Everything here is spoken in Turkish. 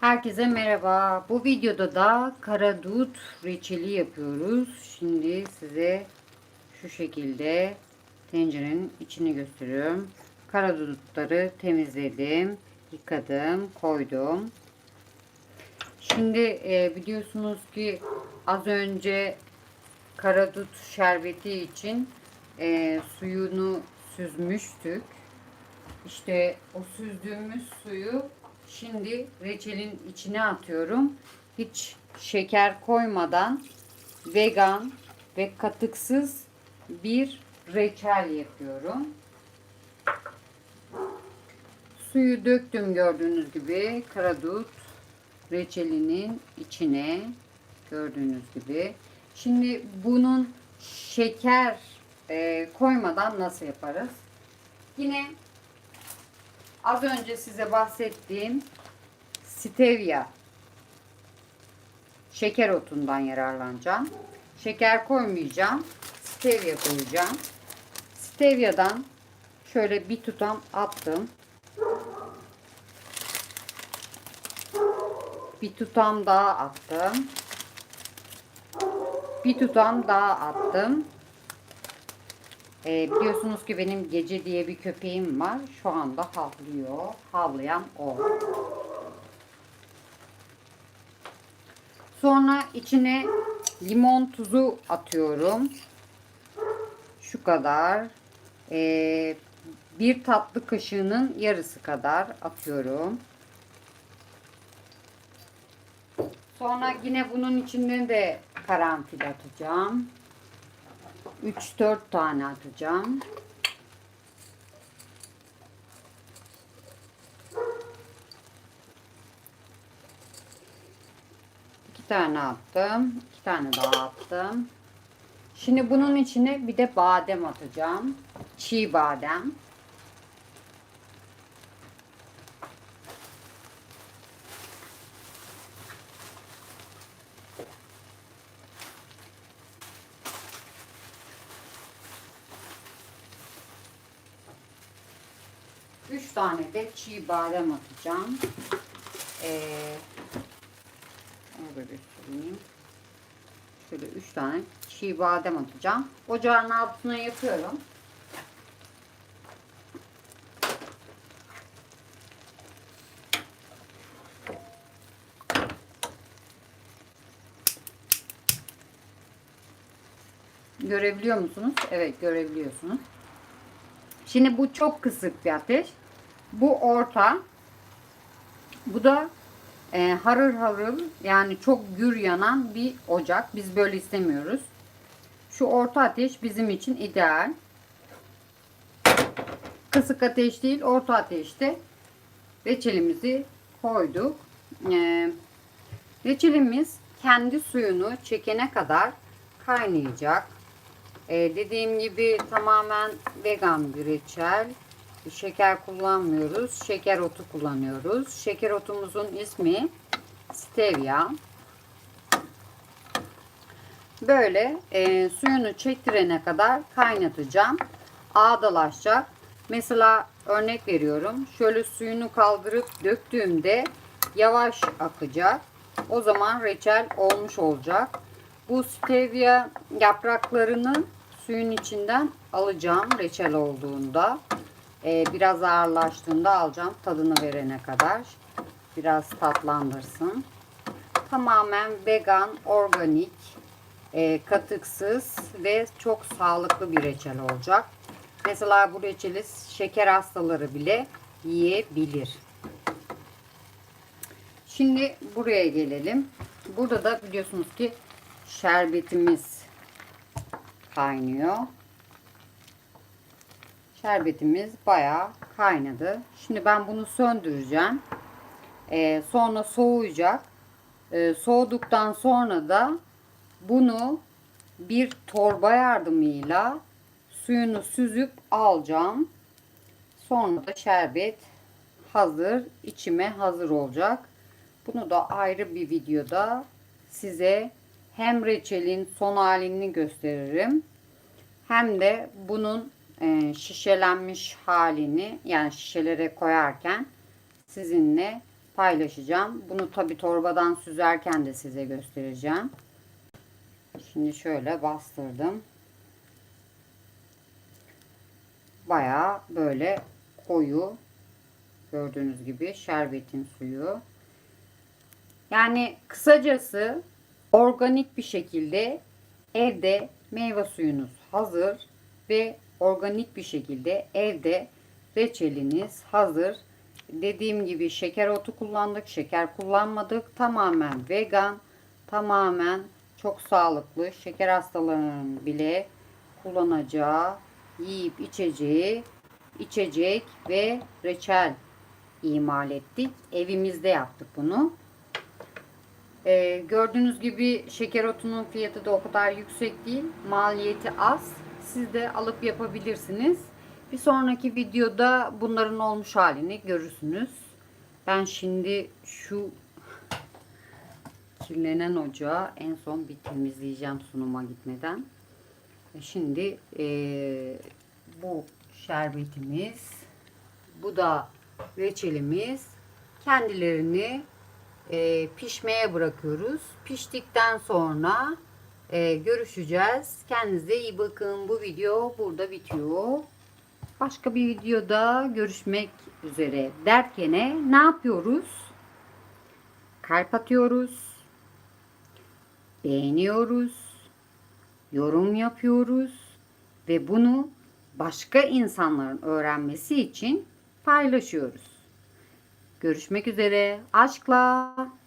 Herkese merhaba. Bu videoda da karadut reçeli yapıyoruz. Şimdi size şu şekilde tencerenin içini gösteriyorum. Karadutları temizledim, yıkadım, koydum. Şimdi e, biliyorsunuz ki az önce karadut şerbeti için e, suyunu süzmüştük. İşte o süzdüğümüz suyu şimdi reçelin içine atıyorum. Hiç şeker koymadan vegan ve katıksız bir reçel yapıyorum. Suyu döktüm gördüğünüz gibi karadut reçelinin içine gördüğünüz gibi. Şimdi bunun şeker e, koymadan nasıl yaparız? Yine az önce size bahsettiğim stevia şeker otundan yararlanacağım. Şeker koymayacağım. Stevia koyacağım. Stevia'dan şöyle bir tutam attım. Bir tutam daha attım. Bir tutam daha attım. Ee, biliyorsunuz ki benim gece diye bir köpeğim var. Şu anda havlıyor. Havlayan o. Sonra içine limon tuzu atıyorum. Şu kadar. Ee, bir tatlı kaşığının yarısı kadar atıyorum. Sonra yine bunun içine de karanfil atacağım. 3-4 tane atacağım. İki tane attım. iki tane daha attım. Şimdi bunun içine bir de badem atacağım. Çiğ badem. Üç tane de çiğ badem atacağım. Ee, onu göstereyim. Şöyle üç tane çiğ badem atacağım. Ocağın altına yakıyorum. Görebiliyor musunuz? Evet görebiliyorsunuz. Şimdi bu çok kısık bir ateş. Bu orta. Bu da e, harır harıl yani çok gür yanan bir ocak. Biz böyle istemiyoruz. Şu orta ateş bizim için ideal. Kısık ateş değil orta ateşte reçelimizi koyduk. E, reçelimiz kendi suyunu çekene kadar kaynayacak. Ee, dediğim gibi tamamen vegan bir reçel. Şeker kullanmıyoruz. Şeker otu kullanıyoruz. Şeker otumuzun ismi stevia. Böyle e, suyunu çektirene kadar kaynatacağım. Ağdalaşacak. Mesela örnek veriyorum. Şöyle suyunu kaldırıp döktüğümde yavaş akacak. O zaman reçel olmuş olacak. Bu stevia yapraklarını suyun içinden alacağım reçel olduğunda. Ee, biraz ağırlaştığında alacağım tadını verene kadar. Biraz tatlandırsın. Tamamen vegan, organik, e, katıksız ve çok sağlıklı bir reçel olacak. Mesela bu reçeli şeker hastaları bile yiyebilir. Şimdi buraya gelelim. Burada da biliyorsunuz ki şerbetimiz kaynıyor. Şerbetimiz bayağı kaynadı. Şimdi ben bunu söndüreceğim. Ee, sonra soğuyacak. Ee, soğuduktan sonra da bunu bir torba yardımıyla suyunu süzüp alacağım. Sonra da şerbet hazır, içime hazır olacak. Bunu da ayrı bir videoda size hem reçelin son halini gösteririm hem de bunun e, şişelenmiş halini yani şişelere koyarken sizinle paylaşacağım. Bunu tabi torbadan süzerken de size göstereceğim. Şimdi şöyle bastırdım. Baya böyle koyu gördüğünüz gibi şerbetin suyu. Yani kısacası organik bir şekilde evde meyve suyunuz hazır ve organik bir şekilde evde reçeliniz hazır. Dediğim gibi şeker otu kullandık, şeker kullanmadık. Tamamen vegan, tamamen çok sağlıklı. Şeker hastalarının bile kullanacağı, yiyip içeceği içecek ve reçel imal ettik. Evimizde yaptık bunu. Ee, gördüğünüz gibi şeker otunun fiyatı da o kadar yüksek değil. Maliyeti az. Siz de alıp yapabilirsiniz. Bir sonraki videoda bunların olmuş halini görürsünüz. Ben şimdi şu kirlenen ocağı en son bir temizleyeceğim sunuma gitmeden. E Şimdi eee, bu şerbetimiz, bu da reçelimiz. Kendilerini e, pişmeye bırakıyoruz. Piştikten sonra e, görüşeceğiz. Kendinize iyi bakın. Bu video burada bitiyor. Başka bir videoda görüşmek üzere derkene ne yapıyoruz? Kalp atıyoruz. Beğeniyoruz. Yorum yapıyoruz. Ve bunu başka insanların öğrenmesi için paylaşıyoruz. Görüşmek üzere. Aşkla.